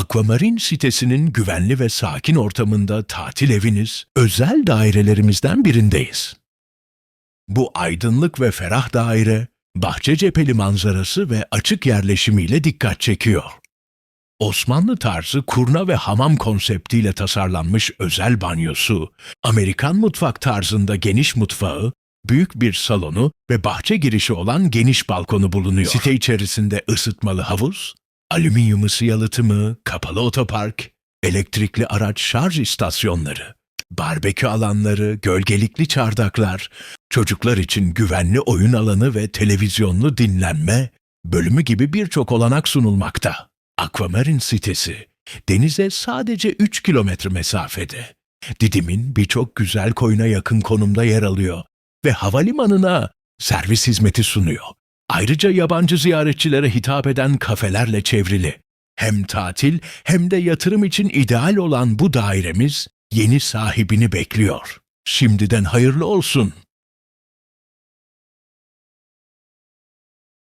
Aquamarin sitesinin güvenli ve sakin ortamında tatil eviniz, özel dairelerimizden birindeyiz. Bu aydınlık ve ferah daire, bahçe cepheli manzarası ve açık yerleşimiyle dikkat çekiyor. Osmanlı tarzı kurna ve hamam konseptiyle tasarlanmış özel banyosu, Amerikan mutfak tarzında geniş mutfağı, büyük bir salonu ve bahçe girişi olan geniş balkonu bulunuyor. Site içerisinde ısıtmalı havuz, alüminyum ısı yalıtımı, kapalı otopark, elektrikli araç şarj istasyonları, barbekü alanları, gölgelikli çardaklar, çocuklar için güvenli oyun alanı ve televizyonlu dinlenme bölümü gibi birçok olanak sunulmakta. Aquamarin sitesi denize sadece 3 kilometre mesafede. Didim'in birçok güzel koyuna yakın konumda yer alıyor ve havalimanına servis hizmeti sunuyor. Ayrıca yabancı ziyaretçilere hitap eden kafelerle çevrili. Hem tatil hem de yatırım için ideal olan bu dairemiz yeni sahibini bekliyor. Şimdiden hayırlı olsun.